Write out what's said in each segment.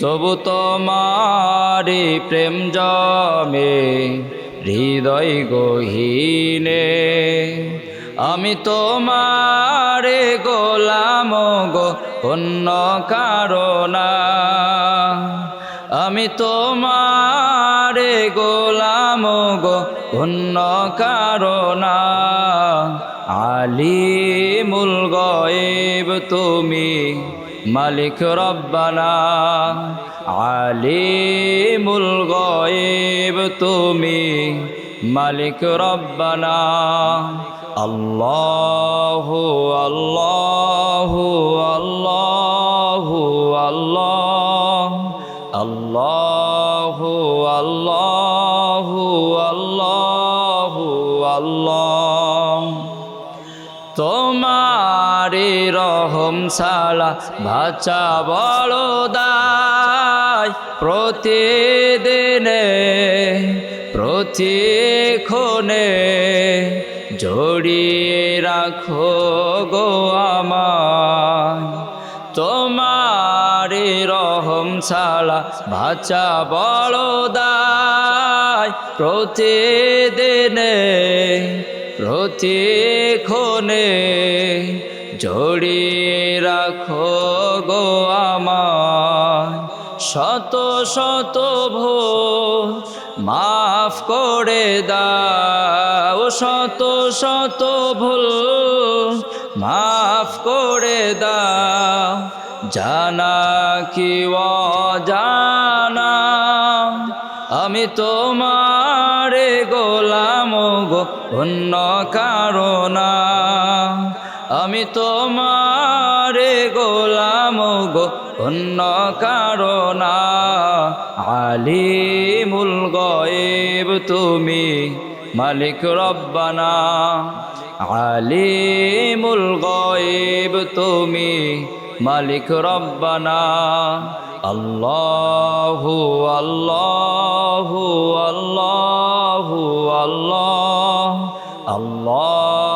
তবু তোমারি প্রেম জমে, হৃদয় গহীনে। আমি তোমারে গোলাম গো, অন্য কারণা আমি তোমারে গোলাম গো, অন্য কারণা আলিমুল গয়েব তুমি মালিক রব্বানা আলিমুল গয়েব তুমি মালিক রব্বানা আল্লাহ আল্লাহ আল্লাহ আল্লাহ আল্লাহ আল্লাহ আল্লাহ আল্লাহ তোমারে রহম সালা বাচ্চা বড় দায় প্রতিদিনে, প্রতিক্ষণে জড়িয়ে রাখো গো আমার তোমারে রহম সালা বাচ্চা বড় দায় প্রতিদিনে, প্রতিক্ষণে জড়িয়ে রাখো গো আমার শত শত ভোর মাফ করে দাও। শত শত ভুল মাফ করে দাও। জানা কি জানা আমি তোমারে গোলাম গো, অন্য কারণা আমি তোমারে গোলাম গো, অন্য কারণা আলিমুল গয়েব তুমি, মালিক রব্বানা। আলিমুল গয়েব তুমি, মালিক রব্বানা। আল্লাহু আল্লাহু আল্লাহু আল্লাহ। আল্লাহু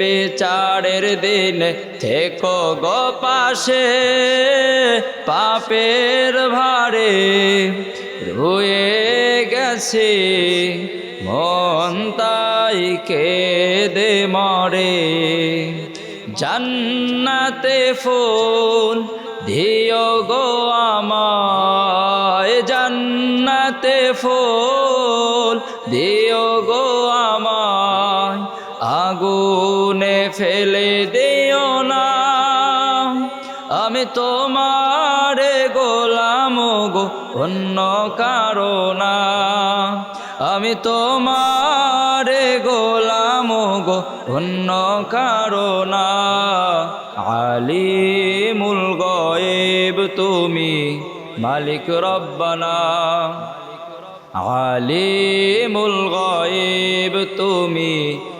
বিচারের দিন থেকো গো পাশে, পাপের ভারে রুয়ে গেছে, মন তাই কেঁদে মরে। জান্নাতে ফুল দিও গো আমায়, জান্নাতে ফুল দিও গো আমায়। আগুনে ফেলে দিও না। আমি তোমার গোলাম গো, অন্য কারণা আমি তোমার গোলাম গো, অন্য কারও না। কারণা আলিমুল গয়েব তুমি, মালিক রব্বানা। আলিমুল গয়েব তুমি